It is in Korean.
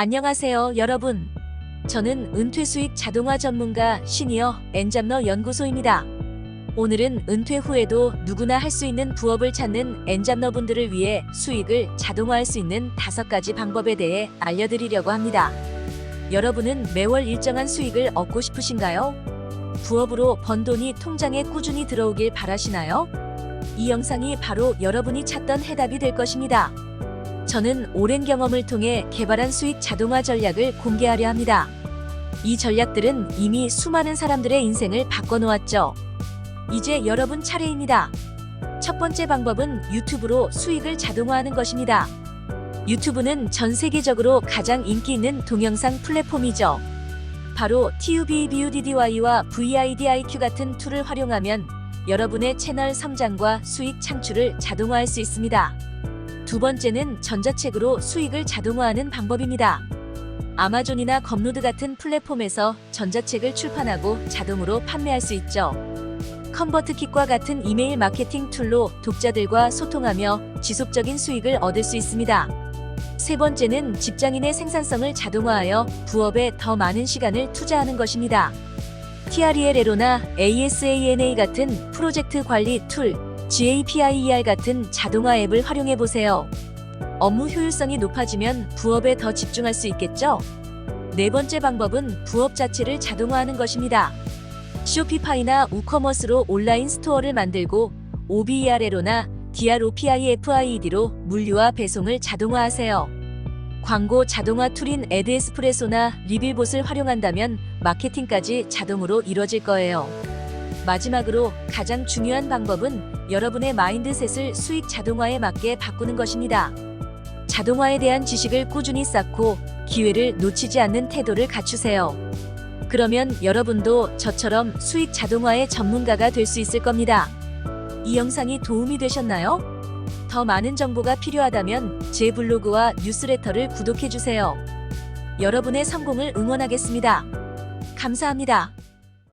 안녕하세요, 여러분. 저는 은퇴 수익 자동화 전문가 시니어 엔잡너 연구소입니다. 오늘은 은퇴 후에도 누구나 할 수 있는 부업을 찾는 엔잡너 분들을 위해 수익을 자동화할 수 있는 다섯 가지 방법에 대해 알려드리려고 합니다. 여러분은 매월 일정한 수익을 얻고 싶으신가요? 부업으로 번 돈이 통장에 꾸준히 들어오길 바라시나요? 이 영상이 바로 여러분이 찾던 해답이 될 것입니다. 저는 오랜 경험을 통해 개발한 수익 자동화 전략을 공개하려 합니다. 이 전략들은 이미 수많은 사람들의 인생을 바꿔놓았죠. 이제 여러분 차례입니다. 첫 번째 방법은 유튜브로 수익을 자동화하는 것입니다. 유튜브는 전 세계적으로 가장 인기 있는 동영상 플랫폼이죠. 바로 TUBBUDDY와 VIDIQ 같은 툴을 활용하면 여러분의 채널 성장과 수익 창출을 자동화할 수 있습니다. 두 번째는 전자책으로 수익을 자동화하는 방법입니다. 아마존이나 검로드 같은 플랫폼에서 전자책을 출판하고 자동으로 판매할 수 있죠. 컨버트kit과 같은 이메일 마케팅 툴로 독자들과 소통하며 지속적인 수익을 얻을 수 있습니다. 세 번째는 직장인의 생산성을 자동화하여 부업에 더 많은 시간을 투자하는 것입니다. TREL로나 ASANA 같은 프로젝트 관리 툴, GAPIER 같은 자동화 앱을 활용해 보세요. 업무 효율성이 높아지면 부업에 더 집중할 수 있겠죠? 네 번째 방법은 부업 자체를 자동화하는 것입니다. 쇼피파이나 우커머스로 온라인 스토어를 만들고 OBERL로나 DROPIFIED로 물류와 배송을 자동화하세요. 광고 자동화 툴인 에드에스프레소나 리빌봇을 활용한다면 마케팅까지 자동으로 이뤄질 거예요. 마지막으로 가장 중요한 방법은 여러분의 마인드셋을 수익 자동화에 맞게 바꾸는 것입니다. 자동화에 대한 지식을 꾸준히 쌓고 기회를 놓치지 않는 태도를 갖추세요. 그러면 여러분도 저처럼 수익 자동화의 전문가가 될 수 있을 겁니다. 이 영상이 도움이 되셨나요? 더 많은 정보가 필요하다면 제 블로그와 뉴스레터를 구독해 주세요. 여러분의 성공을 응원하겠습니다. 감사합니다.